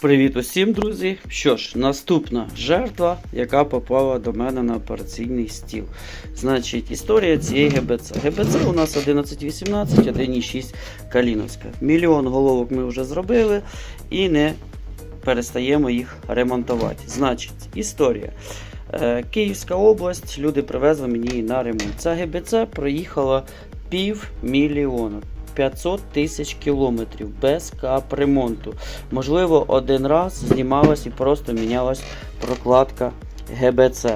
Привіт усім, друзі! Що ж, наступна жертва, яка попала до мене на операційний стіл. Значить, історія цієї ГБЦ. ГБЦ у нас 1118, 1,6 Каліновська. Мільйон головок ми вже зробили і не перестаємо їх ремонтувати. Значить, історія. Е, Київська область, люди привезли мені на ремонт. Ця ГБЦ проїхала пів мільйона. 500 тисяч кілометрів без капремонту. Можливо, один раз знімалась і просто мінялась прокладка ГБЦ.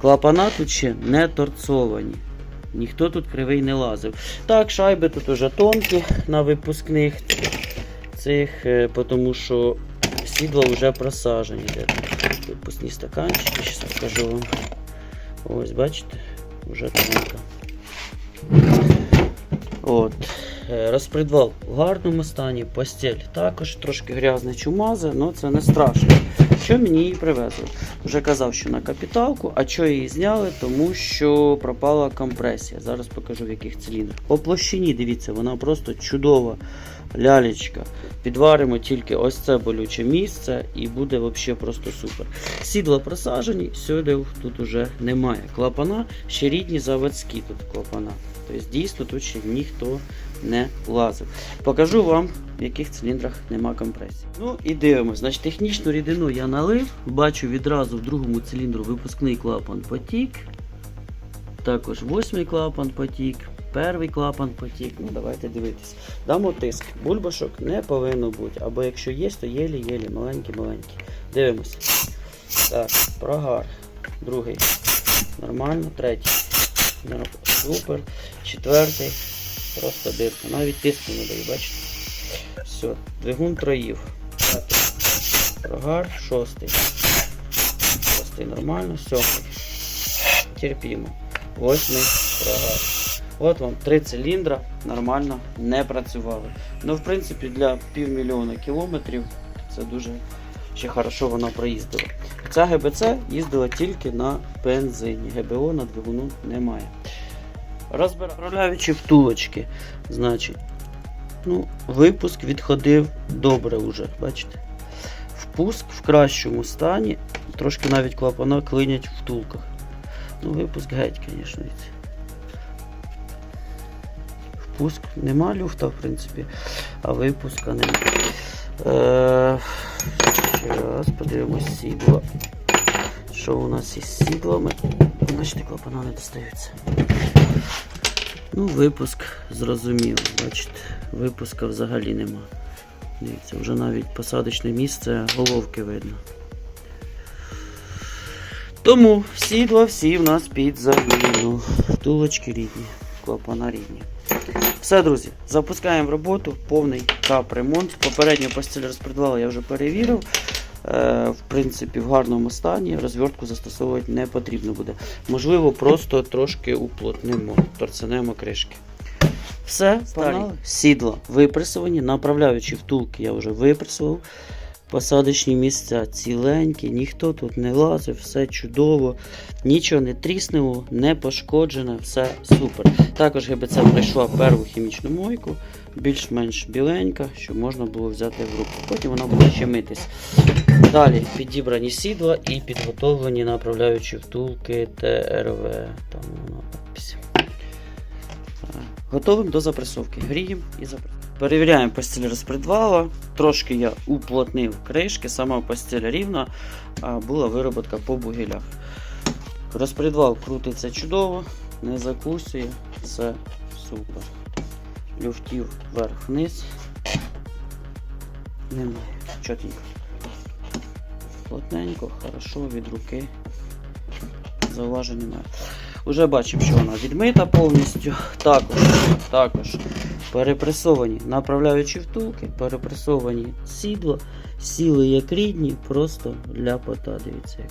Клапана тут ще не торцовані. Ніхто тут кривий не лазив. Так, шайби тут уже тонкі на випускних цих, е, тому що сідла вже просажені. Випускні стаканчики, зараз покажу вам. Ось, бачите, вже тонко. От. Е, Розпредвал в гарному стані, постіль також трошки грязна чумаза, але це не страшно. Що мені її привезли? Вже казав, що на капіталку, а що її зняли, тому що пропала компресія. Зараз покажу в яких циліндрах. По площині, дивіться, вона просто чудова лялечка. Підваримо тільки ось це болюче місце і буде взагалі просто супер. Сідла просажені, сьодів тут уже немає. Клапана ще рідні заводські тут клапана. Тобто дійсно тут ще ніхто не лазив. Покажу вам, в яких циліндрах нема компресії. Ну і дивимося. Значить, технічну рідину я налив. Бачу відразу в другому циліндру випускний клапан потік. Також восьмий клапан потік, перший клапан потік. Ну, давайте дивитись. Дамо тиск. Бульбашок не повинно бути. Або якщо є, то єлі-єлі, маленькі-маленькі. Дивимося. Так, прогар. Другий. Нормально. Третій. Супер. Четвертий. Просто дирка. Навіть тиску не даю, бачите? Все. Двигун троїв. Прогар. Шостий. Шостий нормально. Сьомий. Терпімо. Восьмий прогар. От вам три циліндра нормально не працювали. Ну, в принципі, для півмільйона кілометрів це дуже ще хорошо вона проїздила. Ця ГБЦ їздила тільки на бензині. ГБО на двигуну немає. Розправляючи втулочки, значить, ну, випуск відходив добре вже, бачите? Впуск в кращому стані, трошки навіть клапана клинять в втулках. Ну, випуск геть, звісно. Впуск нема люфта, в принципі, а випуска нема. Е, Зараз подивимось сідло. Що у нас із сідлами? Бачите, клапана не достаються. Ну, випуск зрозуміло, бачите, випуска взагалі нема. Дивіться, вже навіть посадочне місце головки видно. Тому сідла всі в нас під заміну. Втулочки рідні, клапана рідні. Все, друзі, запускаємо роботу, повний капремонт. Попередньо постіль розпредвала я вже перевірив. Е, в принципі, в гарному стані розвертку застосовувати не потрібно буде. Можливо, просто трошки уплотнимо, торценемо кришки. Все, погнали. Сідла випресовані, направляючи втулки я вже випресував. Посадочні місця ціленькі, ніхто тут не лазив, все чудово, нічого не тріснуло, не пошкоджено, все супер. Також ГБЦ пройшла перву хімічну мойку, більш-менш біленька, щоб можна було взяти в руку. Потім вона буде ще митись. Далі підібрані сідла і підготовлені направляючі втулки ТРВ. Там воно. Е, Готовим до запресовки. Гріємо і запресовуємо. Перевіряємо постіль розпредвала. Трошки я уплотнив кришки, сама постіль рівна, а була вироботка по бугелях. Розпредвал крутиться чудово, не закусує, все супер. Люфтів вверх-вниз. Немає. Чотенько. Плотненько, хорошо, від руки. Зауважень немає. Уже бачимо, що вона відмита повністю. Також, також перепресовані направляючі втулки, перепресовані сідла, сіли як рідні, просто ляпота, дивіться як.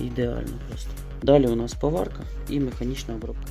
Ідеально просто. Далі у нас поварка і механічна обробка.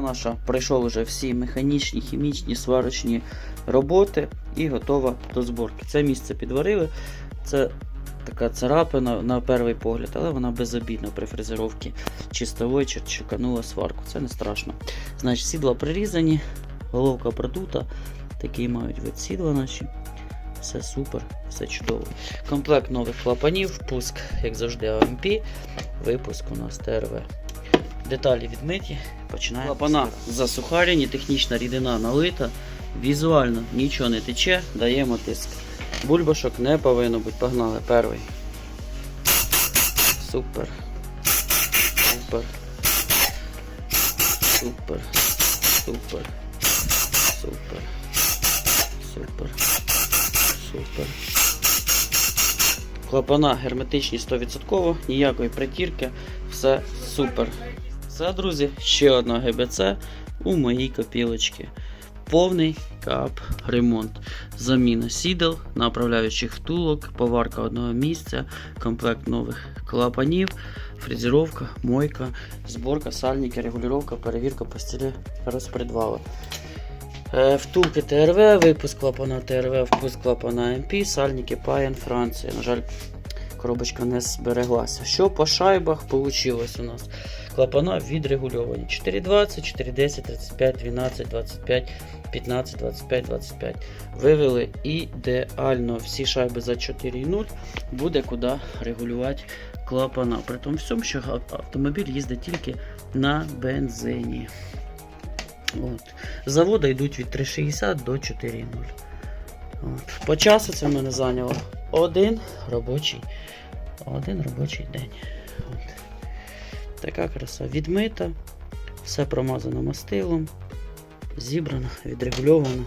Наша пройшов вже всі механічні, хімічні, сварочні роботи і готова до зборки. Це місце підварили. Це така царапина на перший погляд, але вона безобідна при фрезеровці чистової чи чеканула сварку. Це не страшно. Значить, сідла прирізані, головка продута, такий мають вид сідла наші. Все супер, все чудово. Комплект нових клапанів, впуск, як завжди, АМП, випуск у нас ТРВ. Деталі відмиті. Починаємо. Клапана засухарені, технічна рідина налита, візуально нічого не тече, даємо тиск. Бульбашок не повинно бути. Погнали. Перший. Супер. Супер. Супер. Супер. Супер. Супер. Супер. Клапана герметичні 100%, ніякої притірки, все супер. Це, друзі, ще одна ГБЦ у моїй копілочці. Повний кап ремонт. Заміна сідел, направляючих втулок, поварка одного місця, комплект нових клапанів, фрезеровка, мойка, зборка, сальники, регулювання, перевірка постілі розпредвала. Е, Втулки ТРВ, випуск клапана ТРВ, впуск клапана МП, сальники Паян, Франція. На жаль, коробочка не збереглася. Що по шайбах вийшло у нас? Клапана відрегульовані. 420, 410, 35, 12, 25, 15, 25, 25. Вивели ідеально всі шайби за 4,0. Буде куди регулювати клапана. При тому всьому, що автомобіль їздить тільки на бензині. От. З заводу йдуть від 3,60 до 4,0. От. По часу це в мене зайняло один робочий, один робочий день. От. Така краса відмита, все промазано мастилом, зібрано, відрегульовано.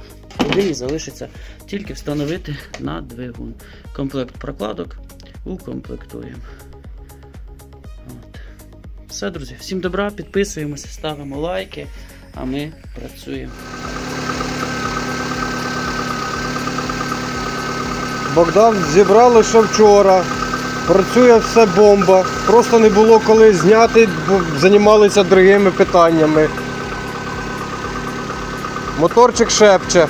Єдине залишиться тільки встановити на двигун. Комплект прокладок укомплектуємо. От. Все, друзі, всім добра, підписуємося, ставимо лайки, а ми працюємо. Богдан зібрали ще вчора. Працює все бомба. Просто не було коли зняти, бо займалися другими питаннями. Моторчик шепче.